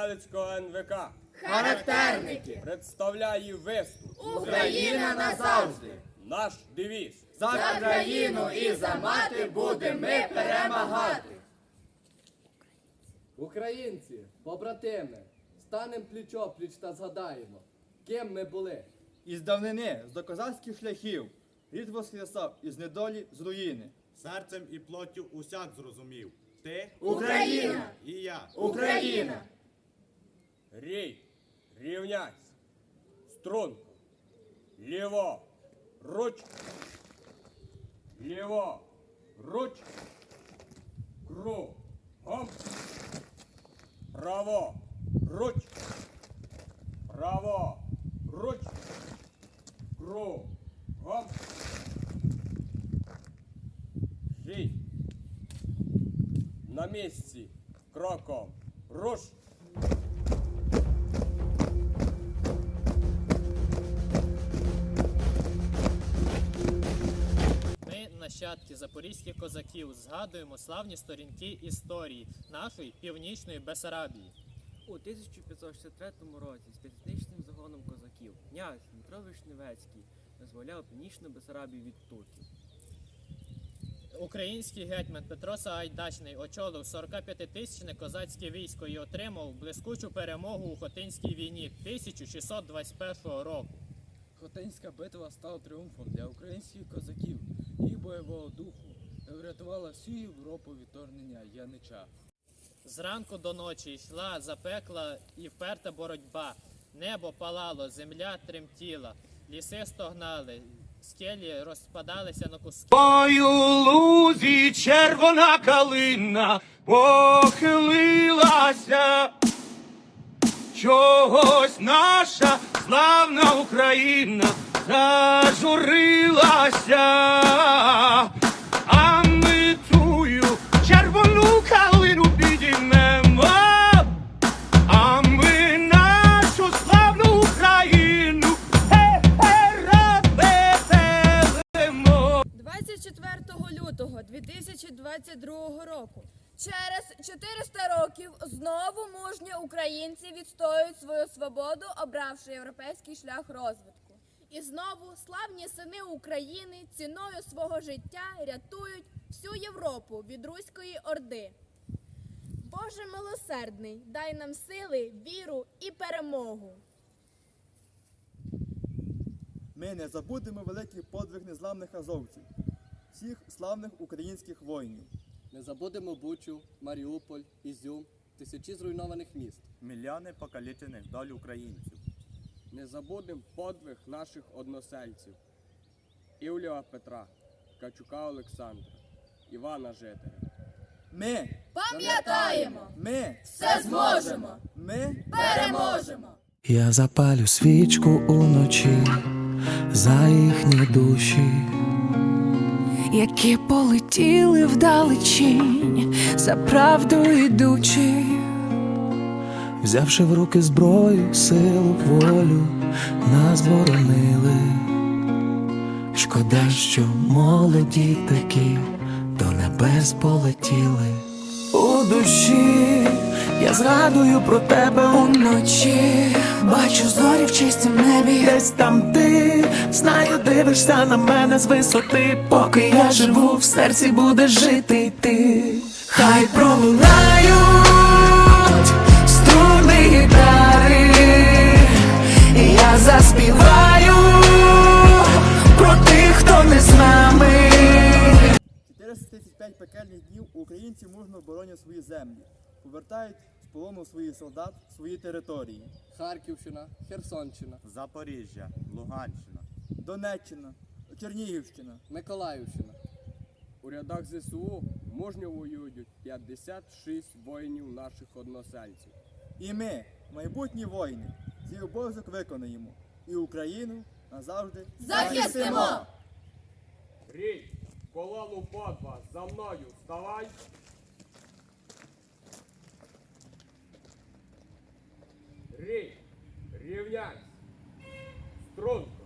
Новоселицького НВК Характерники! представляє виступ. Україна назавжди! Наш девіз. За країну і за мати будемо ми перемагати! Українці, побратими, станем пліч-опліч та згадаємо, ким ми були. Із давнини, з докозацьких шляхів, рід воскресав із недолі з руїни. Серцем і плоттю усяк зрозумів. Ти Україна! і я. Україна! Рій, рівняйсь, струнко, ліво, руч, ліво, руч, кругом, право, руч, право, руч, кругом, рій, на місці, кроком, руш. Нащадки запорізьких козаків, згадуємо славні сторінки історії нашої північної Бесарабії. У 1563 році з п'ятитисячним загоном козаків князь Дмитро Вишневецький визволяв північну Бесарабію від турків. Український гетьман Петро Сагайдачний очолив 45-тисячне козацьке військо і отримав блискучу перемогу у Хотинській війні 1621 року. Хотинська битва стала тріумфом для українських козаків, їх бойового духу врятувала всю Європу від вторгнення Янича. Зранку до ночі йшла запекла і вперта боротьба. Небо палало, земля тремтіла, ліси стогнали, скелі розпадалися на куски. У лузі червона калина похилилася. Чогось наша славна Україна зажурилася. А ми тую червону калину підіймемо. А ми нашу славну Україну розвеселимо. 24 лютого 2022 року Через 400 років знову мужні українці відстоюють свою свободу, обравши європейський шлях розвитку. І знову славні сини України ціною свого життя рятують всю Європу від Руської Орди. Боже милосердний, дай нам сили, віру і перемогу. Ми не забудемо великий подвиг незламних азовців, всіх славних українських воїнів. Не забудемо Бучу, Маріуполь, Ізюм, тисячі зруйнованих міст. Мільйони покалічених доль українців. Не забудем подвиг наших односельців. Івлєва Петра, Качука Олександра, Івана Жителя. Ми, Пам'ятаємо, ми, все зможемо, ми. переможемо. Я запалю свічку уночі за їхні душі, які полетіли вдалечінь, за правду ідучи, взявши в руки зброю, силу, волю, нас боронили. Шкода, що молоді такі до небес полетіли. У душі я згадую про тебе уночі. Бачу зорі в чистім небі. Десь там ти знаю, дивишся на мене з висоти. Поки я живу, в серці буде жити й ти. Хай пролунають струни гітари. І я заспіваю про тих, хто не з нами. 435 пекельних днів українці мужно оборонять свої землі, повертають з полону своїх солдат свої території. Харківщина, Херсонщина, Запоріжжя, Луганщина. Донеччина, Чернігівщина. Миколаївщина. У рядах ЗСУ мужньо воюють 56 воїнів наших односельців. І ми, майбутні воїни, свій обов'язок виконаємо і Україну назавжди Захистимо! Рій, колону по два, за мною вставай. Рій, рівняйсь, струнко,